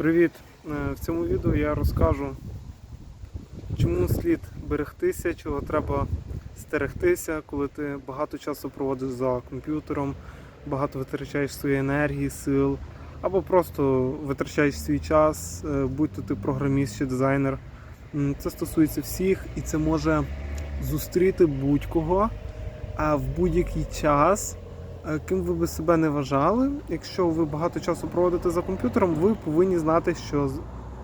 Привіт! Е, В цьому відео я розкажу, чому слід берегтися, чого треба стерегтися, коли ти багато часу проводиш за комп'ютером, багато витрачаєш своєї енергії, сил, або просто витрачаєш свій час, е, будь то ти програміст чи дизайнер. Це стосується всіх і це може зустріти будь-кого, в будь-який час. Е, Ким ви би себе не вважали, якщо ви багато часу проводите за комп'ютером, ви повинні знати, що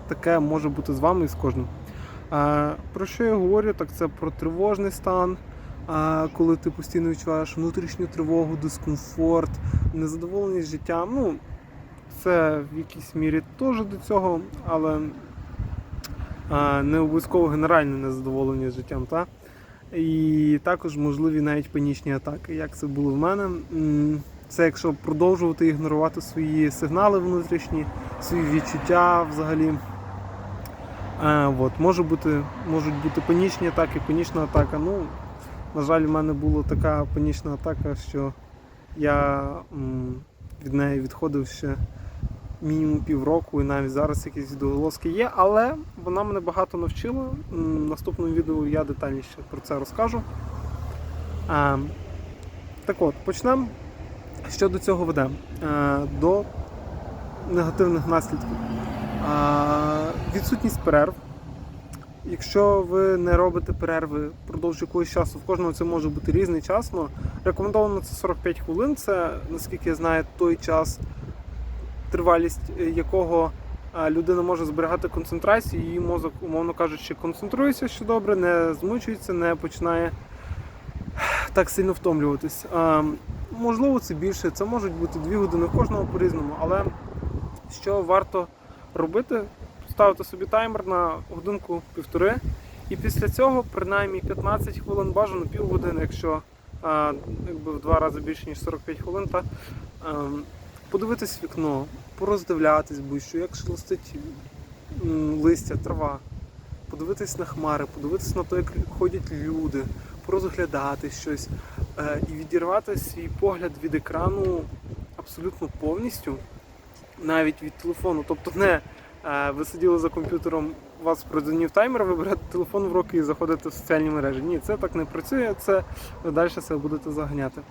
таке може бути з вами і з кожним. Про що я говорю? Так це про тривожний стан, коли ти постійно відчуваєш внутрішню тривогу, дискомфорт, незадоволеність життям. Ну, це в якійсь мірі теж до цього, але не обов'язково генеральне незадоволення життям. Та? І також можливі навіть панічні атаки. Як це було в мене? Це якщо продовжувати ігнорувати свої сигнали внутрішні, свої відчуття взагалі. Е, от, може бути, можуть бути панічні атаки, панічна атака. Ну, на жаль, в мене була така панічна атака, що я м, від неї відходив ще мінімум півроку, і навіть зараз якісь відголоски є, але вона мене багато навчила. В наступному відео я детальніше про це розкажу. А, так от, почнемо. Що до цього веде? Е, До негативних наслідків. А, Відсутність перерв. Якщо ви не робите перерви впродовж якогось часу, в кожного це може бути різний час. але рекомендовано це 45 хвилин. Це, наскільки я знаю, той час, тривалість е, якого е, людина може зберігати концентрацію, її мозок, умовно кажучи, концентрується що добре, не змучується, не починає так сильно втомлюватись. Можливо, це більше, це можуть бути 2 години кожного по-різному, але що варто робити? Ставити собі таймер на годинку-півтори, і після цього принаймні 15 хвилин бажано півгодини, якщо а, якби в два рази більше ніж 45 хвилин, та ем, подивитись вікно, пороздивлятись будь-що, як шелестить листя, трава, подивитись на хмари, подивитись на те, як ходять люди, порозглядати щось е, і відірвати свій погляд від екрану абсолютно повністю, навіть від телефону. Тобто не е, ви сиділи за комп'ютером, у вас продзвонив таймер, ви берете телефон в руки і заходите в соціальні мережі. Ні, це так не працює, це ви далі себе будете заганяти.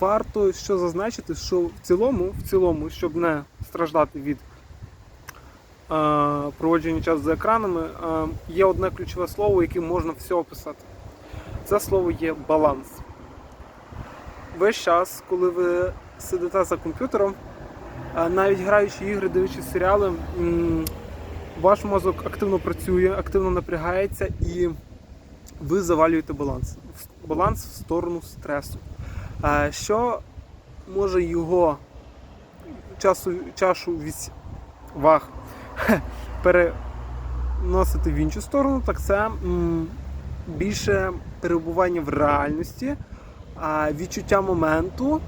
Варто що зазначити, що в цілому, в цілому, щоб не страждати від е, проводження часу за екранами, е, є одне ключове слово, яким можна все описати. Це слово є баланс. Весь час, коли ви сидите за комп'ютером, е, навіть граючи ігри, дивлячись серіали, ваш мозок активно працює, активно напрягається і ви завалюєте баланс. Баланс в сторону стресу. Що може його часу, чашу від ваг переносити в іншу сторону, так це більше перебування в реальності, відчуття моменту.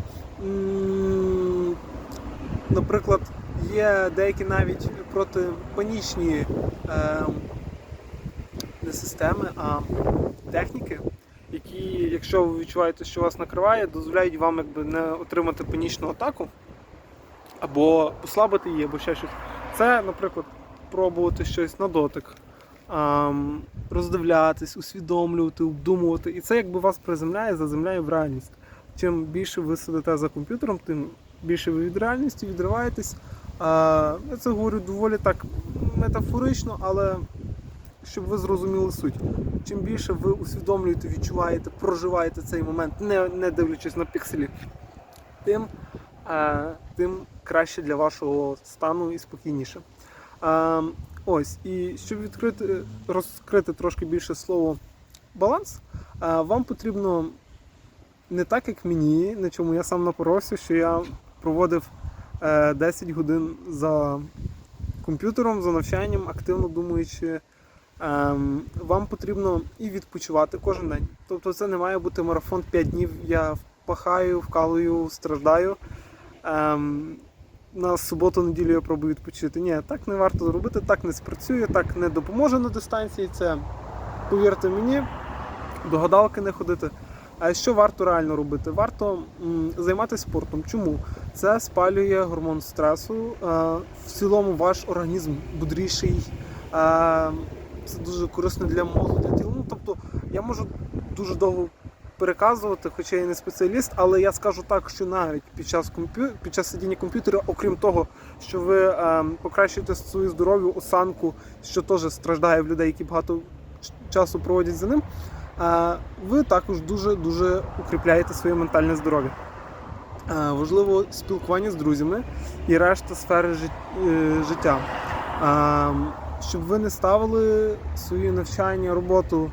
Наприклад, є деякі навіть протипанічні е, не системи, а техніки, які, якщо ви відчуваєте, що вас накриває, дозволяють вам якби не отримати панічну атаку або послабити її, або ще щось. Це, наприклад, пробувати щось на дотик, роздивлятись, усвідомлювати, обдумувати. І це якби вас приземляє, заземляє в реальність. Чим більше ви сидите за комп'ютером, тим більше ви від реальності відриваєтесь. Я це говорю доволі так метафорично, але щоб ви зрозуміли суть. Чим більше ви усвідомлюєте, відчуваєте, проживаєте цей момент, не, не дивлячись на пікселі, тим, е, тим краще для вашого стану і спокійніше. Е, ось, і щоб відкрити, розкрити трошки більше слово баланс, е, вам потрібно не так, як мені, на чому я сам напоровся, що я проводив е, 10 годин за комп'ютером, за навчанням, активно думаючи. Ем, вам потрібно і відпочивати кожен день. Тобто це не має бути марафон 5 днів. Я впахаю, вкалую, страждаю. Ем, на суботу-неділю я пробую відпочити. Ні, так не варто робити, так не спрацює, так не допоможе на дистанції. Це, повірте мені, до гадалки не ходити. А що варто реально робити? Варто займатися спортом. Чому? Це спалює гормон стресу. Е, В цілому ваш організм бодріший. Це дуже корисно для мозку, для тіла. Ну, тобто я можу дуже довго переказувати, хоча я не спеціаліст, але я скажу так, що навіть під час комп'ю... під час сидіння комп'ютера, окрім того, що ви е, покращуєте свою здоров'ю, осанку, що теж страждає в людей, які багато часу проводять за ним, е, ви також дуже дуже укріпляєте своє ментальне здоров'я. Е, Важливо спілкування з друзями і решта сфери е, життя. Е, Щоб ви не ставили свої навчання, роботу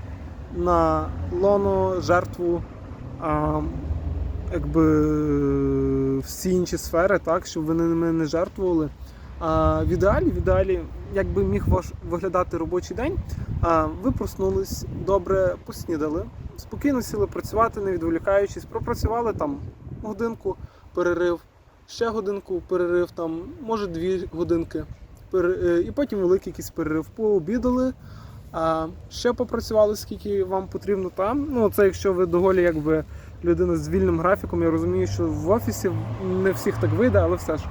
на лоно, жертву, а, якби всі інші сфери, так, щоб ви ними не жертвували. А, в ідеалі, в ідеалі, як би міг ваш виглядати робочий день, а, ви проснулись, добре поснідали, спокійно сіли працювати, не відволікаючись, пропрацювали там годинку, перерив, ще годинку, перерив, там, може дві годинки, і потім великий якийсь перерив. Пообідали, а ще попрацювали, скільки вам потрібно там. Ну, це якщо ви доволі якби людина з вільним графіком, я розумію, що в офісі не всіх так вийде, але все ж.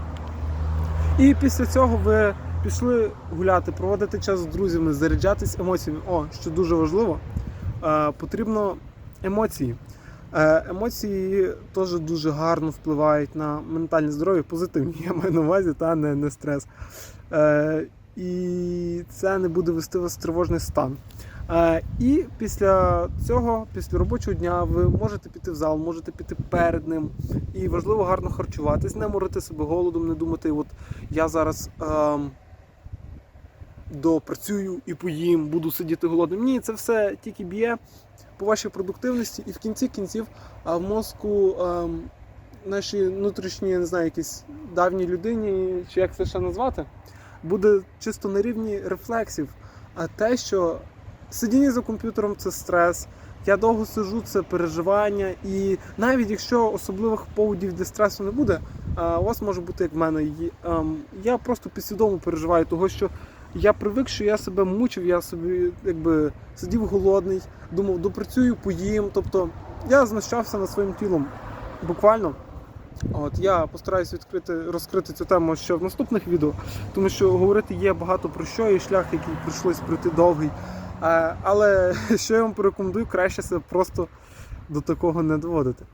І після цього ви пішли гуляти, проводити час з друзями, заряджатись емоціями. О, що дуже важливо, е, потрібно емоції. Е, Емоції теж дуже гарно впливають на ментальне здоров'я, позитивні, я маю на увазі, та не, не стрес. Е, І це не буде вести вас в тривожний стан. Е, І після цього, після робочого дня, ви можете піти в зал, можете піти перед ним. І важливо гарно харчуватись, не морити себе голодом, не думати, от я зараз ем, допрацюю і поїм, буду сидіти голодним. Ні, це все тільки б'є по вашій продуктивності, і в кінці кінців а в мозку ем, нашій внутрішній, я не знаю, якійсь давній людині, чи як це ще назвати, буде чисто на рівні рефлексів. А те, що сидіння за комп'ютером це стрес. Я довго сижу, це переживання, і навіть якщо особливих поводів для стресу не буде, у вас може бути як в мене. Ем, Я просто підсвідомо переживаю, того що я привик, що я себе мучив, я собі якби сидів голодний, думав, допрацюю, поїм. Тобто я знущався над своїм тілом буквально. От я постараюсь відкрити розкрити цю тему ще в наступних відео, тому що говорити є багато про що, і шлях, який прийшлось пройти довгий. Е, Але що я вам порекомендую, краще себе просто до такого не доводити.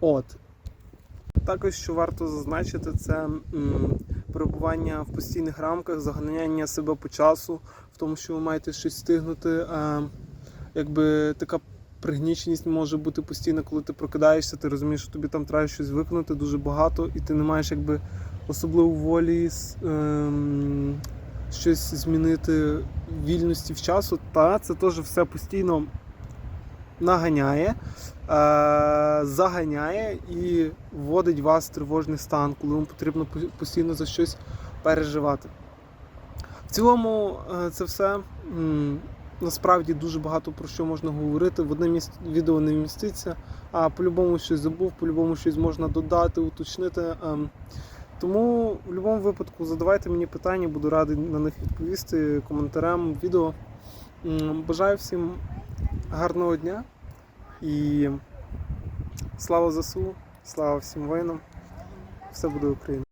От. Також, що варто зазначити, це м, перебування в постійних рамках, заганяння себе по часу, в тому, що ви маєте щось встигнути. Е, якби така пригніченість може бути постійно, коли ти прокидаєшся, ти розумієш, що тобі там треба щось виконати дуже багато, і ти не маєш якби особливо волі ем, щось змінити вільності в часу. Та це теж все постійно наганяє, е, заганяє і вводить вас в тривожний стан, коли вам потрібно постійно за щось переживати. В цілому, е, це все. Насправді дуже багато про що можна говорити. В одне міс... відео не вміститься, а по-любому щось забув, по-любому щось можна додати, уточнити. ем. Тому в будь-якому випадку задавайте мені питання, буду радий на них відповісти коментарем, відео. Бажаю всім гарного дня і слава ЗСУ, слава всім воїнам. Все буде Україна!